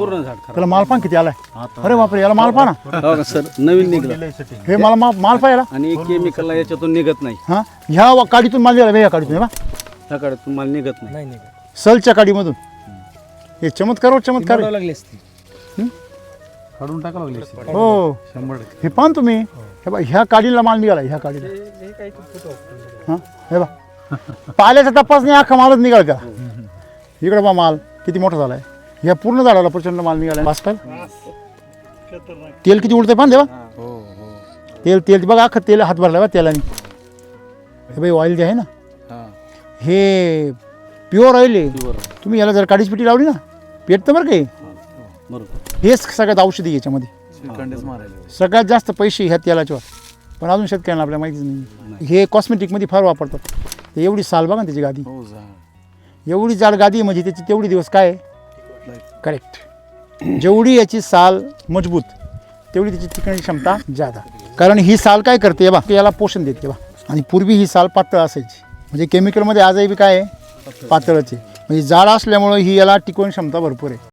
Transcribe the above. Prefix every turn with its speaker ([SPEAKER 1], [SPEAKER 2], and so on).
[SPEAKER 1] पूर्ण झाड खराब.
[SPEAKER 2] त्याला माल पान किती आलाय? अरे बापरे याला माल पहा ना
[SPEAKER 1] हो का सर? नवीन निघलं.
[SPEAKER 2] हे मला मा- माल पाहा याला
[SPEAKER 1] आणि केमिकलला याच्यातून निघत नाही.
[SPEAKER 2] हा? ह्या वा- काडीतून माल दिला या काडीतून हे बा
[SPEAKER 1] त्याकडे तुम्हाला निघत नाही.
[SPEAKER 3] नाही नाही
[SPEAKER 2] सलच्या काडीमधून. हे चमत्कार चमत्कार आहे.
[SPEAKER 3] लागली असती.
[SPEAKER 4] काढून टाका लागली.
[SPEAKER 2] हो.
[SPEAKER 4] शंभर टक्के.
[SPEAKER 2] हे पाहा ना तुम्ही. हे बा ह्या काडीला माल निघाला ह्या काडीला. हा हे बा पाल्याचा तपास नाही अख्खा मालच निघाल का इकडे बा माल किती मोठा झालाय. ह्या पूर्ण झाडाला प्रचंड माल निघाला. पास पाय तेल किती उडतंय पान देवा.
[SPEAKER 4] हो हो
[SPEAKER 2] तेल तेल बघा अख्खं तेल हात भरला बा तेलाने. हे बाई ऑइल जे आहे ना
[SPEAKER 4] हा.
[SPEAKER 2] हे प्युअर ऑइल आहे. तुम्ही याला जर काडीच पिटी लावली ना पेटतं बरं काही हेच सगळ्यात औषधी आहे याच्यामध्ये. सगळ्यात जास्त पैसे ह्या तेलाच्यावर पण अजून शेतकऱ्यांना आपल्याला माहितीच नाही. हे कॉस्मेटिकमध्ये फार वापरतात. ते एवढी साल बघा ना त्याची गादी.
[SPEAKER 4] हो
[SPEAKER 2] एवढी जाड गादी आहे म्हणजे त्याची तेवढी दिवस काय करेक्ट जेवढी याची साल मजबूत तेवढी त्याची टिकण्याची क्षमता जादा कारण ही साल काय करते बा याला पोषण देते बा आणि पूर्वी ही साल पातळ असायची. म्हणजे केमिकलमध्ये आजही काय आहे? पातळाची म्हणजे जाड असल्यामुळं ही याला टिकवण क्षमता भरपूर आहे.